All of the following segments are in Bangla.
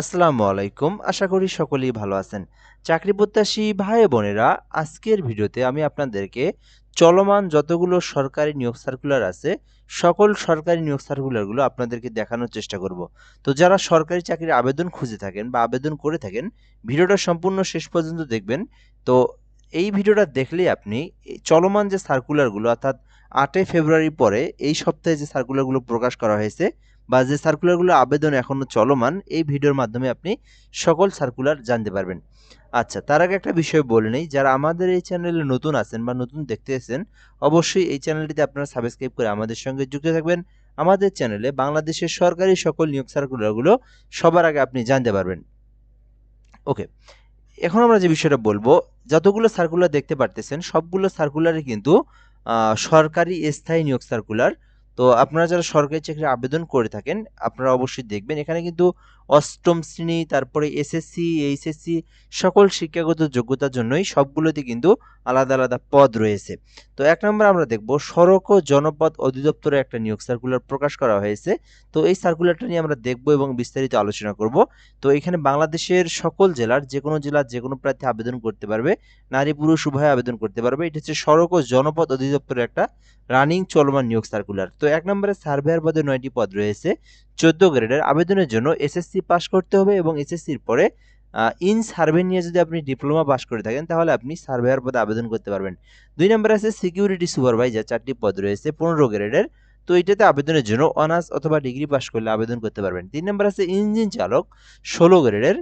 আসসালামু আলাইকুম। আশা করি সকলেই ভালো আছেন। চাকরি প্রত্যাশী ভাই বোনেরা, আজকের ভিডিওতে আমি আপনাদেরকে চলমান যতগুলো সরকারি নিয়োগ সার্কুলার আছে, সকল সরকারি নিয়োগ সার্কুলারগুলো আপনাদেরকে দেখানোর চেষ্টা করব। তো যারা সরকারি চাকরির আবেদন খুঁজে থাকেন বা আবেদন করে থাকেন, ভিডিওটা সম্পূর্ণ শেষ পর্যন্ত দেখবেন। তো এই ভিডিওটা দেখলেই আপনি চলমান যে সার্কুলারগুলো অর্থাৎ আটই ফেব্রুয়ারি পরে এই সপ্তাহে যে সার্কুলারগুলো প্রকাশ করা হয়েছে বা যে সার্কুলারগুলো আবেদন এখনও চলমান, এই ভিডিওর মাধ্যমে আপনি সকল সার্কুলার জানতে পারবেন। আচ্ছা তার আগে একটা বিষয় বলে নেই, যারা আমাদের এই চ্যানেলে নতুন আছেন বা নতুন দেখতে এসেছেন, অবশ্যই এই চ্যানেলটিতে আপনারা সাবস্ক্রাইব করে আমাদের সঙ্গে যুক্ত থাকবেন। আমাদের চ্যানেলে বাংলাদেশের সরকারি সকল নিয়োগ সার্কুলারগুলো সবার আগে আপনি জানতে পারবেন। ওকে এখন আমরা যে বিষয়টা বলব, যতগুলো সার্কুলার দেখতে পারতেছেন, সবগুলো সার্কুলারই কিন্তু সরকারি স্থায়ী নিয়োগ সার্কুলার তো আপনারা যারা সরকারি চাকরির আবেদন করে থাকেন আপনারা অবশ্যই দেখবেন এখানে কিন্তু অষ্টম শ্রেণি, তারপরে এসএসসি এইচএসসি সকল শিক্ষাগত যোগ্যতার জন্যই সবগুলোতে কিন্তু আলাদা আলাদা পদ রয়েছে। তো এক নম্বর আমরা দেখব সড়ক ও জনপদ অধিদপ্তরে একটা নিয়োগ সার্কুলার প্রকাশ করা হয়েছে। তো এই সার্কুলারটা নিয়ে আমরা দেখব এবং বিস্তারিত আলোচনা করব। তো এখানে বাংলাদেশের সকল জেলার যে কোনো জেলার যে কোনো প্রার্থী আবেদন করতে পারবে, নারী, পুরুষ, উভয় আবেদন করতে পারবে। এটা হচ্ছে সড়ক ও জনপদ অধিদপ্তরের একটা রানিং চলমান নিয়োগ সার্কুলার তো এক নম্বরে সার্ভেয়ার পদে নয়টি পদ রয়েছে। চোদ্দ গ্রেডের আবেদনের জন্য এসএসসি পাস করতে হবে এবং এসএসসির পরে ইন সার্ভে নিয়ে যদি আপনি ডিপ্লোমা পাস করে থাকেন, তাহলে আপনি সার্ভেয়ার পদে আবেদন করতে পারবেন। দুই নম্বর আছে সিকিউরিটি সুপারভাইজার চারটি পদ রয়েছে, পনেরো গ্রেডের। তো এটাতে আবেদনের জন্য অনার্স অথবা ডিগ্রি পাস করলে আবেদন করতে পারবেন। তিন নম্বর আছে ইঞ্জিন চালক, ষোলো গ্রেডের।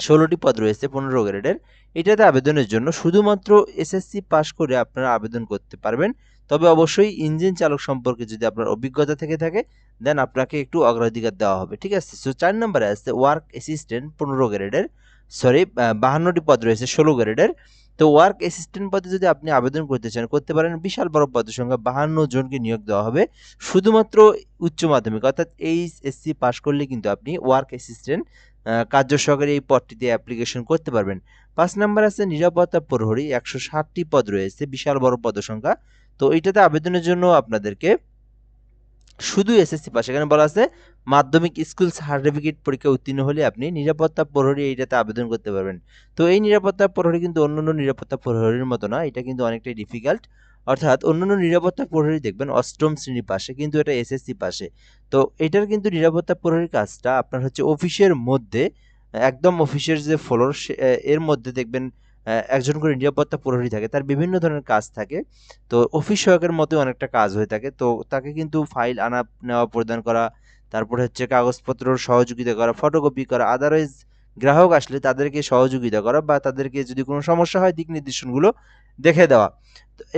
ষোলোটি পদ রয়েছে, পনেরো গ্রেডের। এটাতে আবেদনের জন্য শুধুমাত্র এসএসসি পাস করে আপনারা আবেদন করতে পারবেন। তবে অবশ্যই ইঞ্জিন চালক সম্পর্কে যদি আপনার অভিজ্ঞতা থেকে থাকে দেন আপনাকে একটু অগ্রাধিকার দেওয়া হবে, ঠিক আছে? সো চার নম্বরে আসছে ওয়ার্ক অ্যাসিস্ট্যান্ট পনেরো গ্রেডের সরি বাহান্নটি পদ রয়েছে ষোলো গ্রেডের তো ওয়ার্ক অ্যাসিস্ট্যান্ট পদে যদি আপনি আবেদন করতে চান, করতে পারেন, বিশাল বড় পদের সংখ্যা বাহান্ন জনকে নিয়োগ দেওয়া হবে। শুধুমাত্র উচ্চ মাধ্যমিক, অর্থাৎ এইচএসসি পাশ করলে কিন্তু আপনি ওয়ার্ক অ্যাসিস্ট্যান্ট কার্য সহকারে এই পদটিতে অ্যাপ্লিকেশন করতে পারবেন। পাঁচ নাম্বার আছে নিরাপত্তা প্রহরী, একশো ষাটটি পদ রয়েছে, বিশাল বড় পদ সংখ্যা। তো এইটাতে আবেদনের জন্য আপনাদেরকে শুধু এসএসসি পাস এখানে বলা আছে মাধ্যমিক স্কুল সার্টিফিকেট পরীক্ষা উত্তীর্ণ হলে আপনি নিরাপত্তা প্রহরী এইটাতে আবেদন করতে পারবেন। তো এই নিরাপত্তা প্রহরী কিন্তু অন্যান্য নিরাপত্তা প্রহরীর মতো না, এটা কিন্তু অনেকটাই ডিফিকাল্ট অর্থাৎ অন্যান্য নিরাপত্তা প্রহরী দেখবেন অষ্টম শ্রেণি পাশে, কিন্তু এটা এসএসসি পাশে। তো এটার কিন্তু নিরাপত্তা প্রহরীর কাজটা আপনার হচ্ছে অফিসের মধ্যে, একদম অফিসের যে ফ্লোর এর মধ্যে দেখবেন একজন করে নিরাপত্তা প্রহরী থাকে, তার বিভিন্ন ধরনের কাজ থাকে। তো অফিস সহায়কের মতো অনেকটা কাজ হয়ে থাকে। তো তাকে কিন্তু ফাইল আনা, নেওয়া, প্রদান করা, তারপরে হচ্ছে কাগজপত্র সহযোগিতা করা ফটোকপি করা আদারওয়াইজ গ্রাহক আসলে তাদেরকে সহযোগিতা করা বা তাদেরকে যদি কোনো সমস্যা হয় দিক নির্দেশনগুলো দেখে দেওয়া।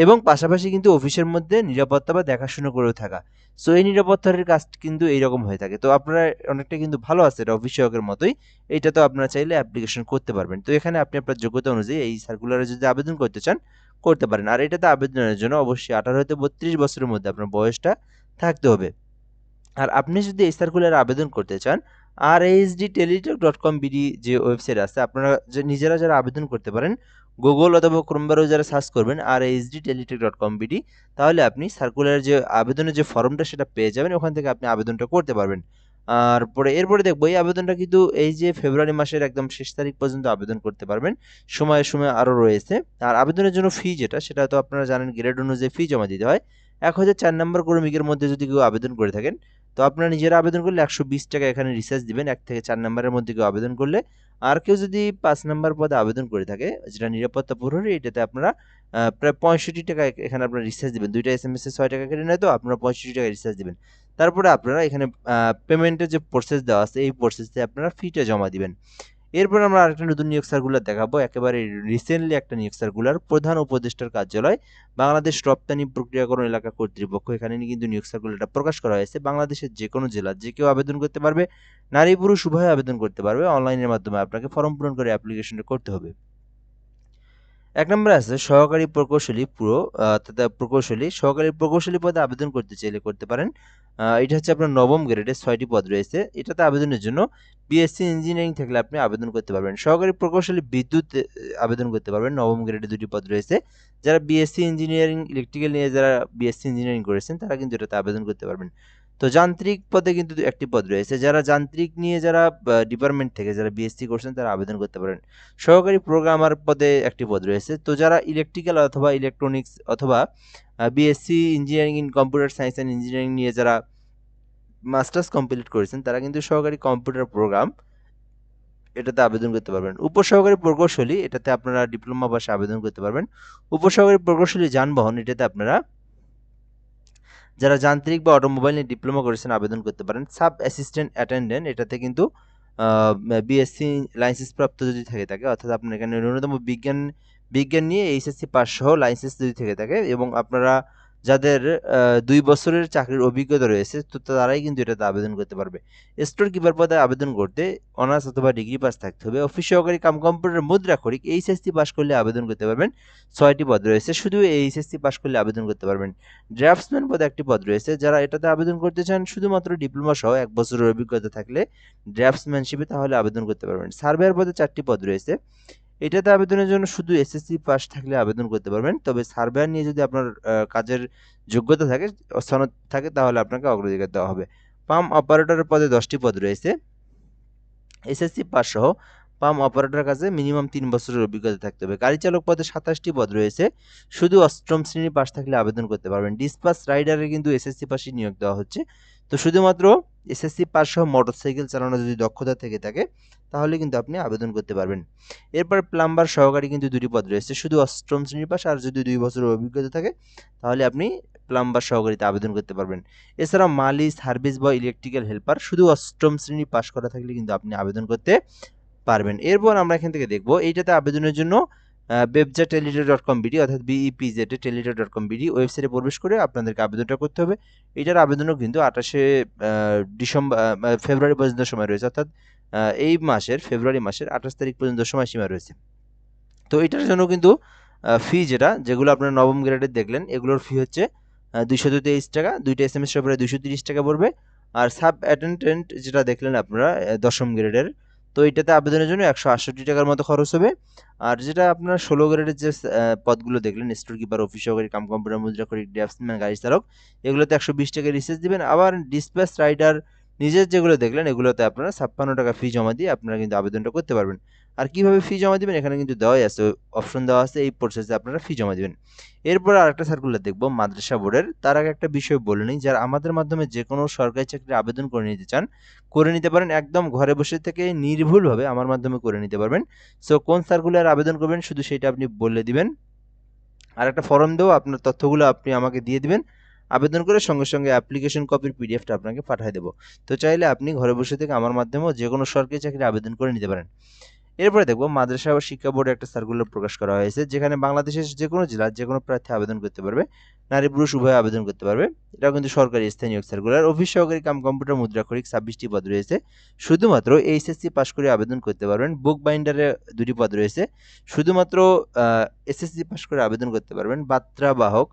এবং পাশাপাশি কিন্তু অফিসের মধ্যে নিরাপত্তা বা দেখাশোনা করেও থাকা। সো এই নিরাপত্তার কাজ কিন্তু এইরকম হয়ে থাকে। তো আপনারা অনেকটা কিন্তু ভালো আছে এটা অফিস সহায়কের মতোই। এইটা তো আপনারা চাইলে অ্যাপ্লিকেশন করতে পারবেন। তো এখানে আপনি আপনার যোগ্যতা অনুযায়ী এই সার্কুলারে যদি আবেদন করতে চান, করতে পারেন। আর এটাতে আবেদনের জন্য অবশ্যই আঠারো হতে বত্রিশ বছরের মধ্যে আপনার বয়সটা থাকতে হবে। আর আপনি যদি এই সার্কুলারে আবেদন করতে চান R HD Teletalk dot com BD যে ওয়েবসাইট আছে, আপনারা যে নিজেরা যারা আবেদন করতে পারেন গুগল অথবা ক্রোম ব্রাউজারে সার্চ করবেন R HD Teletalk dot com BD তাহলে আপনি সার্কুলারের যে আবেদনের যে ফর্মটা সেটা পেয়ে যাবেন, ওখান থেকে আপনি আবেদনটা করতে পারবেন। আর পরে এরপরে দেখব, এই আবেদনটা কিন্তু এই যে ফেব্রুয়ারি মাসের একদম শেষ তারিখ পর্যন্ত আবেদন করতে পারবেন। সময়ে সময় আরও রয়েছে। আর আবেদনের জন্য ফি যেটা, সেটা তো আপনারা জানেন গ্রেড অনুযায়ী ফি জমা দিতে হয়। এক হাজার চার নম্বর কর্মীকের মধ্যে যদি কেউ আবেদন করে থাকেন তো আপনারা নিজেরা আবেদন করলে একশো বিশ টাকা এখানে রিচার্জ দিবেন, এক থেকে চার নম্বরের মধ্যে কেউ আবেদন করলে। আর কেউ যদি পাঁচ নম্বর পদে আবেদন করে থাকে, যেটা নিরাপত্তা প্রহরী এটাতে আপনারা প্রায় পঁয়ষট্টি টাকা এখানে আপনারা রিচার্জ দেবেন। দুইটা এস এম এস ছয় টাকা কেটে নেয় তো, আপনারা পঁয়ষট্টি টাকা রিচার্জ দেবেন। তারপরে আপনারা এখানে পেমেন্টের যে প্রসেস দেওয়া আছে, এই প্রসেসে আপনারা ফিটা জমা দিবেন। এরপর আমরা আরেকটা নতুন নিয়োগ সার্কুলার দেখাবো। একেবারে রিসেন্টলি একটা নিয়োগ সার্কুলার প্রধান উপদেষ্টার কার্যালয়, বাংলাদেশ রপ্তানি প্রক্রিয়াকরণ এলাকা কর্তৃপক্ষ। এখানে কিন্তু নিয়োগ সার্কুলারটা প্রকাশ করা হয়েছে। বাংলাদেশের যে কোনো জেলা যে কেউ আবেদন করতে পারবে, নারী, পুরুষ, উভয় আবেদন করতে পারবে। অনলাইনের মাধ্যমে আপনাকে ফর্ম পূরণ করে অ্যাপ্লিকেশনটা করতে হবে। এক নম্বরে আছে, সহকারী প্রকৌশলী পুরো প্রকৌশলী, সহকারী প্রকৌশলী পদে আবেদন করতে চাইলে করতে পারেন। এটা হচ্ছে আপনার নবম গ্রেডে ছয়টি পদ রয়েছে। এটাতে আবেদনের জন্য বিএসসি ইঞ্জিনিয়ারিং থাকলে আপনি আবেদন করতে পারবেন। সহকারী প্রকৌশলী বিদ্যুৎ আবেদন করতে পারবেন। নবম গ্রেডে দুটি পদ রয়েছে। যারা বিএসসি ইঞ্জিনিয়ারিং ইলেকট্রিক্যাল নিয়ে যারা বিএসসি ইঞ্জিনিয়ারিং করেছেন, তারা কিন্তু এটাতে আবেদন করতে পারবেন। তো যান্ত্রিক পদে কিন্তু একটি পদ রয়েছে। যারা যান্ত্রিক নিয়ে যারা ডিপার্টমেন্ট থেকে যারা বিএসসি করছেন, তারা আবেদন করতে পারেন। সহকারী প্রোগ্রামার পদে একটি পদ রয়েছে। তো যারা ইলেকট্রিক্যাল অথবা ইলেকট্রনিক্স অথবা BSc engineering in computer science and engineering নিয়ে যারা মাস্টার্স কমপ্লিট করেছেন, তারা কিন্তু সহকারী কম্পিউটার প্রোগ্রাম এটাতে আবেদন করতে পারবেন। উপসহকারী প্রকৌশলী এটাতে আপনারা ডিপ্লোমা পাশে আবেদন করতে পারবেন। উপসহকারী প্রকৌশলী যানবাহন এটাতে আপনারা যারা যান্ত্রিক বা অটোমোবাইল নিয়ে ডিপ্লোমা করেছেন, আবেদন করতে পারেন। সাব অ্যাসিস্ট্যান্ট অ্যাটেন্ডেন্ট এটাতে কিন্তু বিএসসি লাইসেন্স প্রাপ্ত যদি থেকে থাকে অর্থাৎ আপনার এখানে ন্যূনতম বিজ্ঞান বিজ্ঞান নিয়ে এইচএসসি পাস সহ লাইসেন্স যদি থেকে থাকে এবং আপনারা যাদের দুই বছরের চাকরির অভিজ্ঞতা রয়েছে, তো তারাই কিন্তু এটাতে আবেদন করতে পারবে। স্টোর কিপার পদে আবেদন করতে অনার্স অথবা ডিগ্রি পাস থাকতে হবে। অফিস সহকারী কাম কম্পিউটার মুদ্রা খরিক এইচএসসি পাস করলে আবেদন করতে পারবেন। ছয়টি পদ রয়েছে, শুধু এইচএসসি পাস করলে আবেদন করতে পারবেন। ড্রাফটসম্যান পদে একটি পদ রয়েছে, যারা এটাতে আবেদন করতে চান, শুধুমাত্র ডিপ্লোমা সহ এক বছরের অভিজ্ঞতা থাকলে ড্রাফটসম্যানশিপে তাহলে আবেদন করতে পারবেন। সার্ভেয়ার পদে চারটি পদ রয়েছে। এটাতে আবেদনের জন্য শুধু এসএসসি পাস থাকলে আবেদন করতে পারবেন। তবে সার্ভেয়ার নিয়ে যদি আপনার কাজের যোগ্যতা থাকে, সনদ থাকে, তাহলে আপনাকে অগ্রাধিকার দেওয়া হবে। পাম অপারেটরের পদে দশটি পদ রয়েছে। এসএসসি পাস সহ পাম অপারেটর কাজে মিনিমাম তিন বছরের অভিজ্ঞতা থাকতে হবে। গাড়ি চালক পদে সাতাশটি পদ রয়েছে। শুধু অষ্টম শ্রেণি পাস থাকলে আবেদন করতে পারবেন। ডিসপাস রাইডারে কিন্তু এসএসসি পাসই নিয়োগ দেওয়া হচ্ছে। তো শুধুমাত্র এসএসসি পাস সহ মোটরসাইকেল চালানো যদি দক্ষতা থেকে থাকে, তাহলে কিন্তু আপনি আবেদন করতে পারবেন। এরপর প্লাম্বার সহকারী কিন্তু দুটি পদ রয়েছে, শুধু অষ্টম শ্রেণির পাশ আর যদি দুই বছরের অভিজ্ঞতা থাকে, তাহলে আপনি প্লাম্বার সহকারীতে আবেদন করতে পারবেন। এছাড়া মালি সার্ভিস বা ইলেকট্রিক্যাল হেল্পার শুধু অষ্টম শ্রেণি পাশ করা থাকলে কিন্তু আপনি আবেদন করতে পারবেন। এরপর আমরা এখান থেকে দেখব, এইটাতে আবেদনের জন্য বেবজা টেলিটর ডট কম বিডি অর্থাৎ বিইপিজেড টেলিটর ডট কম বিডি ওয়েবসাইটে প্রবেশ করে আপনাদেরকে আবেদনটা করতে হবে। এটার আবেদনও কিন্তু আঠাশে ডিসেম্বর ফেব্রুয়ারি পর্যন্ত সময় রয়েছে। অর্থাৎ এই মাসের, ফেব্রুয়ারি মাসের আঠাশ তারিখ পর্যন্ত সময়সীমা রয়েছে। তো এটার জন্য কিন্তু ফি যেটা, যেগুলো আপনার নবম গ্রেডের দেখলেন, এগুলোর ফি হচ্ছে দুইশো তেইশ টাকা। দুইটা এস এম এস পরে দুইশো তিরিশ টাকা পড়বে। আর সাব অ্যাটেন্ডেন্ট যেটা দেখলেন আপনারা দশম গ্রেডের তো এটাতে আবেদনের জন্য একশো আটষট্টি টাকার মতো খরচ হবে। আর যেটা আপনার ষোলো গ্রেডের যে পদগুলো দেখলেন স্টোর কিপার অফিস সহকারী, কাম কম্পিউটার, মুদ্রা করি ড্রাফটসম্যান, গাড়ি চালক, এগুলোতে একশো বিশ টাকা রিচার্জ দেবেন। আবার ডিসপ্যাচ রাইডার নিজের যেগুলো দেখলেন, এগুলোতে আপনারা ছাপ্পান্ন টাকা ফি জমা দিয়ে আপনারা কিন্তু আবেদনটা করতে পারবেন। আর কীভাবে ফি জমা দিবেন? এখানে কিন্তু দেওয়াই আছে। অপশন দেওয়া আছে, এই প্রসেসে আপনারা ফি জমা দিবেন। এরপর আরেকটা সার্কুলার দেখব, মাদ্রাসা বোর্ডের তার আগে একটা বিষয় বলে নিই, যারা আমাদের মাধ্যমে যে কোনো সরকারি চাকরি আবেদন করে নিতে চান, করে নিতে পারেন। একদম ঘরে বসে থেকে নির্ভুলভাবে আমার মাধ্যমে করে নিতে পারবেন। সো কোন সার্কুলার আবেদন করবেন, শুধু সেটা আপনি বলে দিবেন। আর একটা ফর্ম দেবো, আপনার তথ্যগুলো আপনি আমাকে দিয়ে দিবেন। আবেদন করে সঙ্গে সঙ্গে অ্যাপ্লিকেশন কপির পিডিএফটা আপনাকে পাঠিয়ে দেবো। তো চাইলে আপনি ঘরে বসে থেকে আমার মাধ্যমেও যে কোনো সরকারি চাকরি আবেদন করে নিতে পারেন। এরপরে দেখব মাদ্রাসা ও শিক্ষা বোর্ডে একটা সার্কুলার প্রকাশ করা হয়েছে, যেখানে বাংলাদেশের যে কোনো জেলার যে কোনো প্রার্থী আবেদন করতে পারবে, নারী পুরুষ উভয় আবেদন করতে পারবে। এটাও কিন্তু সরকারি স্থানীয় সার্কুলার অফিস সহকারী কাম কম্পিউটার মুদ্রা খরিক ছাব্বিশটি পদ রয়েছে। শুধুমাত্র এইচএসসি পাশ করে আবেদন করতে পারবেন। বুক বাইন্ডারে দুটি পদ রয়েছে। শুধুমাত্র এসএসসি পাশ করে আবেদন করতে পারবেন। বাত্রা বাহক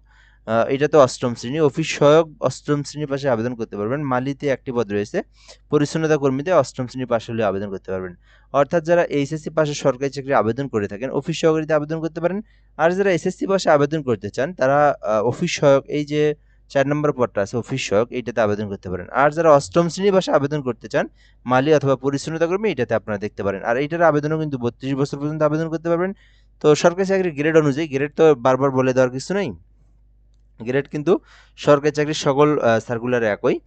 এটা তো অষ্টম শ্রেণি। অফিস সহায়ক অষ্টম শ্রেণির পাশে আবেদন করতে পারবেন। মালিতে একটি পদ রয়েছে। পরিচ্ছন্নতা কর্মীতে অষ্টম শ্রেণির পাশে হলে আবেদন করতে পারবেন। অর্থাৎ যারা এইচএসসি পাশে সরকারি চাকরি আবেদন করে থাকেন, অফিস সহকারীতে আবেদন করতে পারেন। আর যারা এসএসসি পাশে আবেদন করতে চান, তারা অফিস সহায়ক, এই যে চার নম্বর পদটা আছে, অফিস সহায়ক, এইটাতে আবেদন করতে পারেন। আর যারা অষ্টম শ্রেণি পাশে আবেদন করতে চান, মালি অথবা পরিচ্ছন্নতা কর্মী, এটাতে আপনারা দেখতে পারেন। আর এইটার আবেদনও কিন্তু বত্রিশ বছর পর্যন্ত আবেদন করতে পারবেন। তো সরকারি চাকরির গ্রেড অনুযায়ী গ্রেড তো বারবার বলে দেওয়ার কিছু নেই। গ্রেড কিন্তু সরকারি চাকরির সকল সার্কুলারে একই।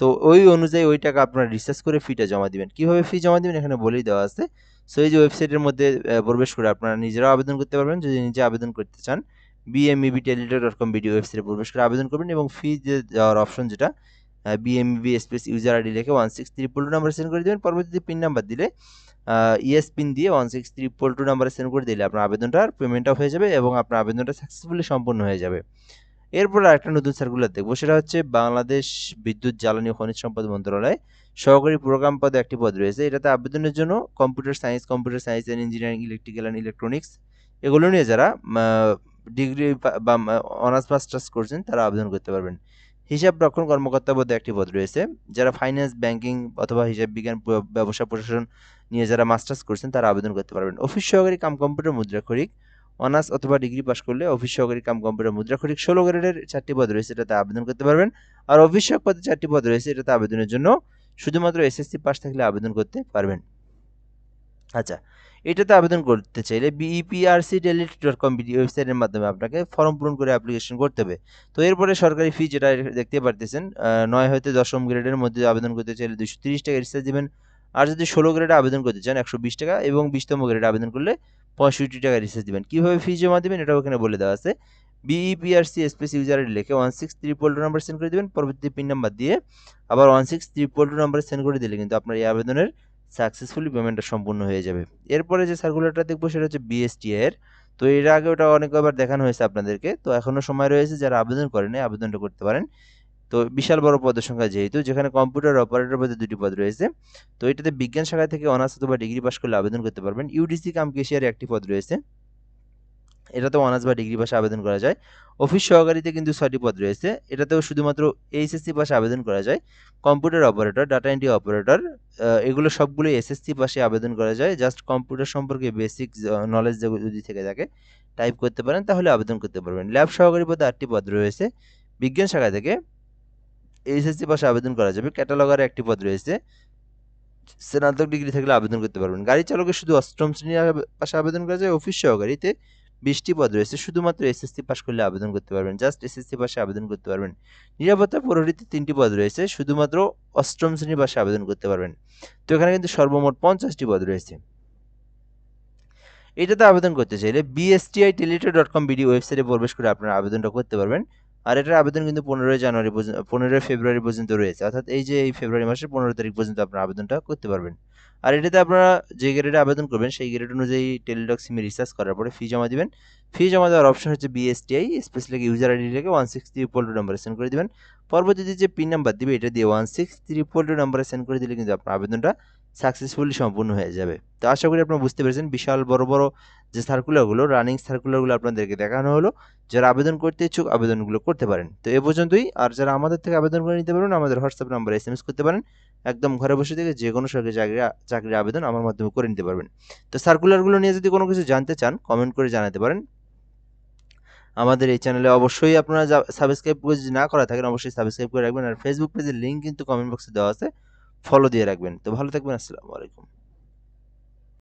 তো ওই অনুযায়ী ওই টাকা আপনারা রিসার্চ করে ফিটা জমা দিবেন। কীভাবে ফি জমা দিবেন এখানে বলেই দেওয়া আছে। সো এই যে ওয়েবসাইটের মধ্যে প্রবেশ করে আপনারা নিজেরাও আবেদন করতে পারবেন। যদি নিজে আবেদন করতে চান বিএমইবি টেলিটর ডট কম ভিডিও ওয়েবসাইটে প্রবেশ করে আবেদন করবেন এবং ফি যে দেওয়ার অপশন যেটা বিএমইবি স্পেস ইউজার আইডি লিখে one six three triple two number send করে দেবেন। পরবর্তীতে পিন নাম্বার দিলে ইএস পিন দিয়ে one six three triple two নাম্বারে সেন্ড করে দিলে আপনার আবেদনটার পেমেন্টটা হয়ে যাবে এবং আপনার আবেদনটা সাকসেসফুলি সম্পূর্ণ হয়ে যাবে। এরপর আরেকটা নতুন সার্কুলার দেখব, সেটা হচ্ছে বাংলাদেশ বিদ্যুৎ জ্বালানি ও খনিজ সম্পদ মন্ত্রণালয়। সহকারী প্রোগ্রাম পদে একটি পদ রয়েছে, এটাতে আবেদনের জন্য computer science computer science and engineering electrical and electronics এগুলো নিয়ে যারা ডিগ্রি বা অনার্স মাস্টার্স করছেন, তারা আবেদন করতে পারবেন। হিসাব রক্ষণ কর্মকর্তা পদে একটি পদ রয়েছে, যারা ফাইন্যান্স ব্যাংকিং অথবা হিসাব বিজ্ঞান, ব্যবসা প্রশাসন নিয়ে যারা মাস্টার্স করছেন, তারা আবেদন করতে পারবেন। অফিস সহকারী কাম কম্পিউটার মুদ্রা খরিক অনার্স অথবা ডিগ্রি পাস করলে অফিস সহকারী কাম কম্পিউটার মুদ্রা মুদ্রাক্ষরিক ষোলো গ্রেডের চারটি পদ রয়েছে, এটাতে আবেদন করতে পারবেন। আর অফিস সহক পদে চারটি পদ রয়েছে, এটাতে আবেদনের জন্য শুধুমাত্র এসএসসি পাস থাকলে আবেদন করতে পারবেন। আচ্ছা এটাতে আবেদন করতে চাইলে বিইপিআরসি টেলিট ডট কম ওয়েবসাইটের মাধ্যমে আপনাকে ফর্ম পূরণ করে অ্যাপ্লিকেশন করতে হবে। তো এরপরে সরকারি ফি যেটা দেখতে পারতেছেন নয় হয়তো দশম গ্রেডের মধ্যে আবেদন করতে চাইলে দুশো তিরিশ টাকা রিচার্জ দেবেন। আর যদি ষোলো গ্রেডে আবেদন করতে চান, একশো বিশ টাকা এবং বিশতম গ্রেডে আবেদন করলে পঁয়ষট্টি টাকা রিচার্জ দিবেন। কীভাবে ফি জমা দেবেন এটাও এখানে বলে দেওয়া আছে। বিইপিআরসি স্পেস ইউজার লিখে one six triple two number send করে দেবেন, পরবর্তী পিন নাম্বার দিয়ে আবার one six triple two number send করে দিলে কিন্তু আপনার এই আবেদনের সাকসেসফুলি পেমেন্টটা সম্পূর্ণ হয়ে যাবে। এরপরে যে সার্কুলারটা দেখব সেটা হচ্ছে বিএসটি এর। তো এর আগে ওটা অনেকবার দেখানো হয়েছে আপনাদেরকে। তো এখনও সময় রয়েছে যারা আবেদন করেনি আবেদনটা করতে পারেন। তো বিশাল বড় পদের সংখ্যা যেহেতু, যেখানে কম্পিউটার অপারেটর পদে দুটি পদ রয়েছে, তো এটাতে বিজ্ঞান শাখা থেকে অনার্স অথবা ডিগ্রি পাস করলে আবেদন করতে পারবেন। ইউডিসি কাম কেশিয়ার একটি পদ রয়েছে। এটাতেও অনার্স বা ডিগ্রি পাশে আবেদন করা যায়। অফিস সহকারীতে কিন্তু ছয়টি পদ রয়েছে। এটাতেও শুধুমাত্র এইচএসসি পাশে আবেদন করা যায়। Computer operator data entry operator এগুলো সবগুলো এসএসসি পাশে আবেদন করা যায়। জাস্ট কম্পিউটার সম্পর্কে বেসিক নলেজ যদি থেকে থাকে টাইপ করতে পারেন, তাহলে আবেদন করতে পারবেন। ল্যাব সহকারী পদে আটটি পদ রয়েছে। বিজ্ঞান শাখা থেকে এইচএসসি পাশে আবেদন করা যাবে। ক্যাটালগারে একটি পদ রয়েছে। স্নাতক ডিগ্রি থাকলে আবেদন করতে পারবেন। গাড়ি চালকের শুধু অষ্টম শ্রেণির পাশে আবেদন করা যায়। অফিস সহকারীতে বিশটি পদ রয়েছে। শুধুমাত্র এসএসসি পাস করলে আবেদন করতে পারবেন। জাস্ট এসএসসি পাশে আবেদন করতে পারবেন। নিরাপত্তা প্রহরীতে তিনটি পদ রয়েছে। শুধুমাত্র অষ্টম শ্রেণির পাশে আবেদন করতে পারবেন। তো এখানে কিন্তু সর্বমোট পঞ্চাশটি পদ রয়েছে। এটাতে আবেদন করতে চাইলে BSTI Teletalk dot com BD ওয়েবসাইটে প্রবেশ করে আপনারা আবেদনটা করতে পারবেন। আর এটার আবেদন কিন্তু পনেরোই জানুয়ারি পর্যন্ত, পনেরোই ফেব্রুয়ারি পর্যন্ত রয়েছে। অর্থাৎ এই যে এই ফেব্রুয়ারি মাসের পনেরো তারিখ পর্যন্ত আপনার আবেদনটা করতে পারবেন। আর এটাতে আপনারা যে গ্রেডে আবেদন করবেন, সেই গ্রেড অনুযায়ী টেলিডক সিমে রিচার্জ করার পরে ফি জমা দিবেন। ফি জমা দেওয়ার অপশন হচ্ছে বিএসটিআই স্পেশালি ইউজার আইডি লিখে ওয়ান সিক্স ত্রিপল টু নাম্বারে সেন্ড করে দিবেন। পরবর্তীতে যে পিন নাম্বার দিবে, এটা দিয়ে ওয়ান সিক্স ত্রিপল টু নাম্বারে সেন্ড করে দিলে কিন্তু আপনার আবেদনটা সাকসেসফুলি সম্পূর্ণ হয়ে যাবে। তো আশা করি আপনারা বুঝতে পেরেছেন, বিশাল বড় বড় যে সার্কুলারগুলো রানিং সার্কুলারগুলো আপনাদেরকে দেখানো হলো, যারা আবেদন করতে ইচ্ছুক, আবেদনগুলো করতে পারেন। তো এ পর্যন্তই, আর যারা আমাদের থেকে আবেদন করে নিতে পারেন আমাদের হোয়াটসঅ্যাপ নাম্বারে এস এম এস করতে পারেন। একদম ঘরে বসে থেকে যে কোনো সরকারি চাকরি চাকরির আবেদন আমার মাধ্যমে করে নিতে পারবেন। তো সার্কুলারগুলো নিয়ে যদি কোনো কিছু জানতে চান কমেন্ট করে জানাতে পারেন। আমাদের এই চ্যানেলে অবশ্যই আপনারা সাবস্ক্রাইব করে যদি না করা থাকেন, অবশ্যই সাবস্ক্রাইব করে রাখবেন। আর ফেসবুক পেজের লিঙ্ক কিন্তু কমেন্ট বক্সে দেওয়া আছে। ফলো দিয়ে রাখবেন। তো ভালো থাকবেন আসসালামু আলাইকুম।